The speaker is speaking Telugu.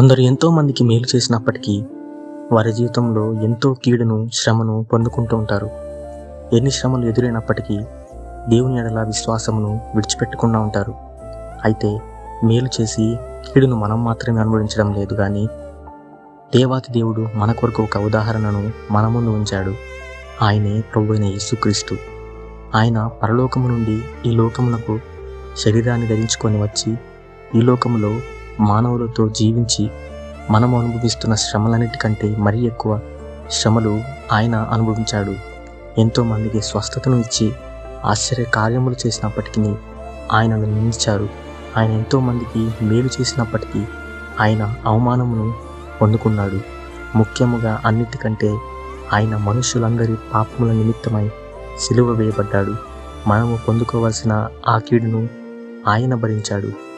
కొందరు ఎంతో మందికి మేలు చేసినప్పటికీ వారి జీవితంలో ఎంతో కీడును శ్రమను పొందుకుంటూ ఉంటారు. ఎన్ని శ్రమలు ఎదురైనప్పటికీ దేవుని ఎడల విశ్వాసమును విడిచిపెట్టకుండా ఉంటారు. అయితే మేలు చేసి కీడును మనం మాత్రమే అనుభవించడం లేదు కానీ దేవాతి దేవుడు మన కొరకు ఒక ఉదాహరణను మన ముందు ఉంచాడు. ఆయనే ప్రభు అయిన యేసుక్రీస్తు. ఆయన పరలోకము నుండి ఈ లోకమునకు శరీరాన్ని ధరించుకొని వచ్చి ఈ లోకములో మానవులతో జీవించి మనము అనుభవిస్తున్న శ్రమలన్నిటికంటే మరీ ఎక్కువ శ్రమలు ఆయన అనుభవించాడు. ఎంతోమందికి స్వస్థతను ఇచ్చి ఆశ్చర్య కార్యములు చేసినప్పటికీ ఆయనను నిందించారు. ఆయన ఎంతోమందికి మేలు చేసినప్పటికీ ఆయన అవమానమును పొందుకున్నాడు. ముఖ్యముగా అన్నిటికంటే ఆయన మనుషులందరి పాపముల నిమిత్తమై సిలువ వేయబడ్డాడు. మనము పొందుకోవలసిన ఆ కీడును ఆయన భరించాడు.